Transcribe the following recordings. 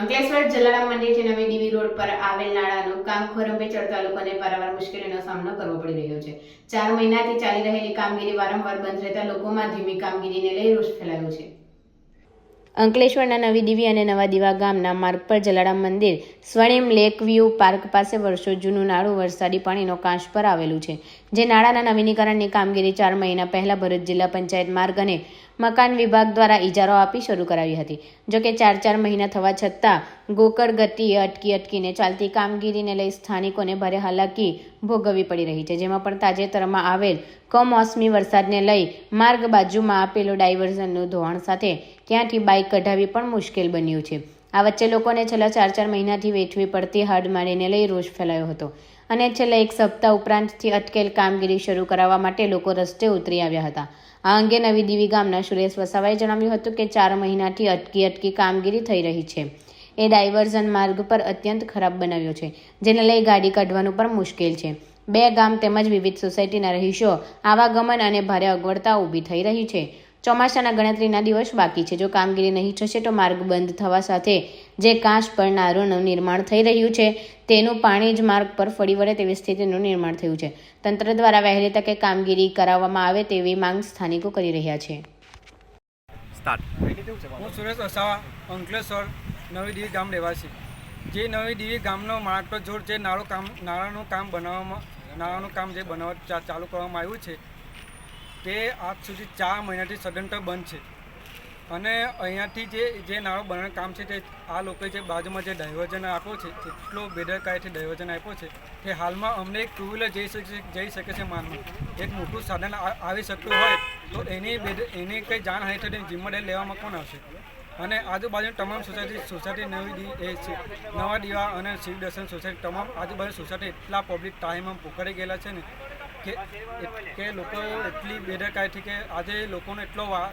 અંકલેશ્વર જલારામ મંદિરથી નવી ડીવી રોડ પર આવેલ નાળાનું કામ ખોરંભે ચડતા લોકોને પારાવાર મુશ્કેલીનો સામનો કરવો પડી રહ્યો છે. ચાર મહિનાથી ચાલી રહેલી કામગીરી વારંવાર બંધ રહેતા લોકોમાં ધીમી કામગીરીને લઈ રોષ ફેલાયો છે. અંકલેશ્વરના નવી દીવી અને નવા દીવા ગામના માર્ગ પર જલારામ મંદિર સ્વર્ણિમ લેક વ્યૂ પાર્ક પાસે વર્ષો જૂનું નાળું વરસાદી પાણીનો કાશ પર આવેલું છે. જે નાળાના નવીનીકરણની કામગીરી ચાર મહિના પહેલા ભરૂચ જિલ્લા પંચાયત માર્ગ અને મકાન વિભાગ દ્વારા ઇજારો આપી શરૂ કરાવી હતી. જોકે ચાર ચાર મહિના થવા છતાં ગોકળ ગતિએ અટકી અટકીને ચાલતી કામગીરીને લઈ સ્થાનિકોને ભારે હાલાકી ભોગવવી પડી રહી છે, જેમાં પણ તાજેતરમાં આવેલ કમોસમી વરસાદને લઈ માર્ગ બાજુમાં આપેલું ડાયવર્ઝનનું ધોવાણ સાથે ત્યાંથી બાઇક કઢાવી પણ મુશ્કેલ બન્યું છે. આ વચ્ચે લોકોને છેલ્લા ચાર ચાર મહિનાથી વેઠવી પડતી હાડમાળીને લઈ રોષ ફેલાયો હતો. અને છેલ્લા એક સપ્તાહ ઉપરાંતથી અટકેલ કામગીરી શરૂ કરાવવા માટે લોકો રસ્તે ઉતરી આવ્યા હતા. આ અંગે નવી દીવી ગામના સુરેશ વસાવાએ જણાવ્યું હતું કે ચાર મહિનાથી અટકી અટકી કામગીરી થઈ રહી છે. એ ડાયવર્ઝન માર્ગ પર અત્યંત ખરાબ બનાવ્યો છે, જેને લઈ ગાડી કાઢવાનું પણ મુશ્કેલ છે. બે ગામ તેમજ વિવિધ સોસાયટીના રહીશો આવાગમન અને ભારે અગવડતા ઊભી થઈ રહી છે. ચોમાસાના ગણતરીના દિવસ બાકી છે. જો કામગીરી નહીં થશે તો માર્ગ બંધ થવા સાથે જે કાંસ પર નારોનું નિર્માણ થઈ રહ્યું છે તેનું પાણી જ માર્ગ પર ફરી વળે તેવી સ્થિતિનું નિર્માણ થયું છે. તંત્ર દ્વારા વહેલી તકે કામગીરી કરાવવામાં આવે તેવી માંગ સ્થાનિકો કરી રહ્યા છે. સ્ટાર્ટ. હું સુરેશ વસાવા અંકલેશ્વર નવી દીવી ગામ રહેવાસી. જે નવી દીવી ગામનો માળખો જોડ જે નાળો કામ નાળાનું કામ બનાવવામાં નાળાનું કામ જે બનાવવા ચાલુ કરવામાં આવ્યું છે તે આજ સુધી ચાર મહિનાથી સદંતર બંધ છે. અને અહીંયાથી જે જે નાળો બનાવવાનું કામ છે તે આ લોકોએ જે બાજુમાં જે ડાયવર્ઝન આપ્યો છે એટલો બેદરકારીથી ડાયવર્ઝન આપ્યો છે કે હાલમાં અમને એક ટુ વ્હીલર જઈ શકે જઈ શકે છે માનમાં એક મોટું સાધન આવી શકતું હોય તો એની બેદ, એની કંઈ જાનહાનિ થતી જિમ્મેદારી લેવામાં કોણ આવશે? અને આજુબાજુ તમામ સોસાયટી સોસાયટી નવી એ છે, નવા દીવા અને શિવ દર્શન સોસાયટી, તમામ આજુબાજુ સોસાયટી એટલા પબ્લિક ટાઈમમાં પોકારી ગયેલા છે ને કે કે લોકો એટલી બેદરકારીથી કે આજે લોકોનો એટલો વા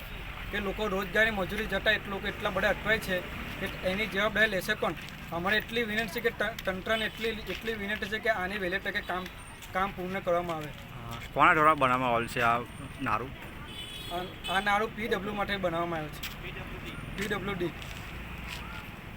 કે લોકો રોજગારી મજૂરી જતા એટલો એટલા બધા અટવાય છે કે એની જવાબદારી લેશે કોણ? અમારે એટલી વિનંતી છે કે તંત્રને એટલી એટલી વિનંતી છે કે આની વહેલે તકે કામ કામ પૂર્ણ કરવામાં આવે. કોના દ્વારા બનાવવામાં આવેલ છે આ નારું? આ- નારું પીડબ્લ્યુ માટે બનાવવામાં આવ્યું છે. પીડબ્લ્યુડી